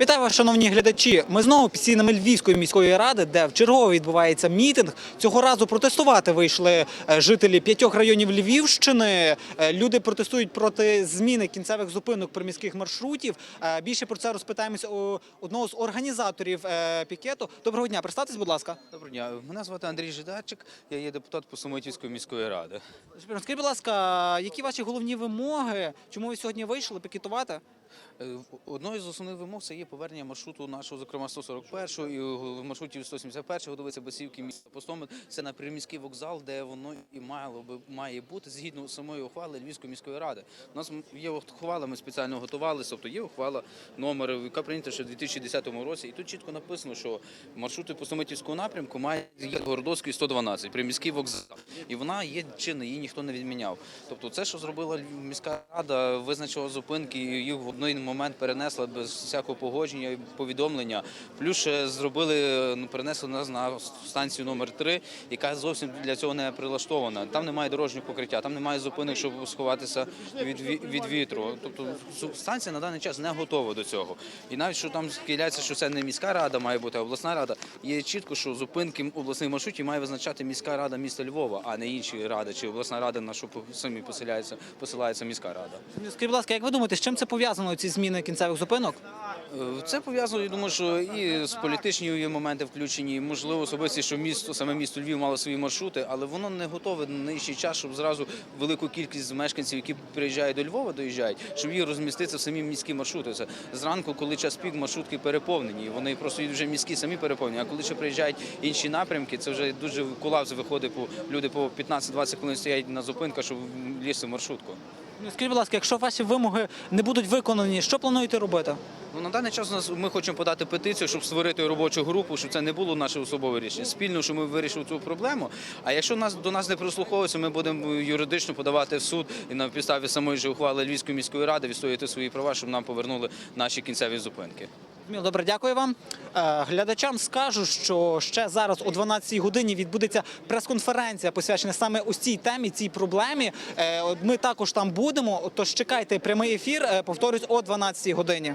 Вітаю вас, шановні глядачі. Ми знову під стінами Львівської міської ради, де в чергово відбувається мітинг. Цього разу протестувати вийшли е, жителі п'ятьох районів Львівщини. Е, Люди протестують проти зміни кінцевих зупинок приміських маршрутів. Е, Більше про це розпитаємось у одного з організаторів пікету. Доброго дня, представтесь, будь ласка. Доброго дня. Мене звати Андрій Жидачик, я є депутат Посумитівської міської ради. Скажіть, будь ласка, які ваші головні вимоги? Чому ви сьогодні вийшли пікетувати? Е, Одною з основних вимог це є повернення маршруту нашого, зокрема 141 і маршрутів 171 годовиця Басівки міста Постомин. Це на приміський вокзал, де воно і мало би має бути згідно самої ухвали Львівської міської ради. У нас є ухвала, ми спеціально готувалися, тобто є ухвала номер, яка прийнята ще в 2010 році. І тут чітко написано, що маршрути Постомитівського напрямку мають є Городоцький 112, приміський вокзал. І вона є чинна, її ніхто не відміняв. Тобто, це, що зробила міська рада, визначила зупинки, їх один момент перенесла без всякого погодження і повідомлення. Плюс ще зробили, ну, перенесли нас на станцію номер 3 яка зовсім для цього не прилаштована. Там немає дорожнього покриття, там немає зупинок, щоб сховатися від, від вітру. Тобто станція на даний час не готова до цього. І навіть що там схиляється, що це не міська рада має бути, а обласна рада. Є чітко, що зупинки обласних маршрутів має визначати міська рада міста Львова, а не інші ради чи обласна рада, на що самі посиляється, посилається міська рада. Скажіть, будь ласка, як ви думаєте, з чим це пов'язано ці зміни кінцевих зупинок? Е, Це пов'язано, я думаю, що і з політичні моменти включені, можливо, особисті, що місто, саме місто Львів мало свої маршрути, але воно не готове на нинішній час, щоб зразу велику кількість мешканців, які приїжджають до Львова, доїжджають, щоб їх розмістити в самі міські маршрути. Це зранку, коли час пік, маршрутки переповнені. Вони просто вже міські самі переповнені. А коли ще приїжджають інші напрямки, це вже дуже колапс виходить по люди по 15-20 хвилин стоять на зупинках, щоб лізти в маршрутку. Ну, Скажіть, будь ласка, якщо ваші вимоги не будуть виконані, що плануєте робити? Ну, на даний час нас ми хочемо подати петицію, щоб створити робочу групу, щоб це не було наше особове рішення. Спільно, щоб ми вирішили цю проблему. А якщо нас до нас не прислуховуються, ми будемо юридично подавати в суд і на підставі самої ж ухвали Львівської міської ради відстояти свої права, щоб нам повернули наші кінцеві зупинки. Зрозуміло, Добре, дякую вам. Е, Глядачам скажу, що ще зараз о 12-й годині відбудеться прес-конференція, посвячена саме ось цій темі, цій проблемі. Е, Ми також там будемо. Тож чекайте прямий ефір. Е, Повторюсь о 12-й годині.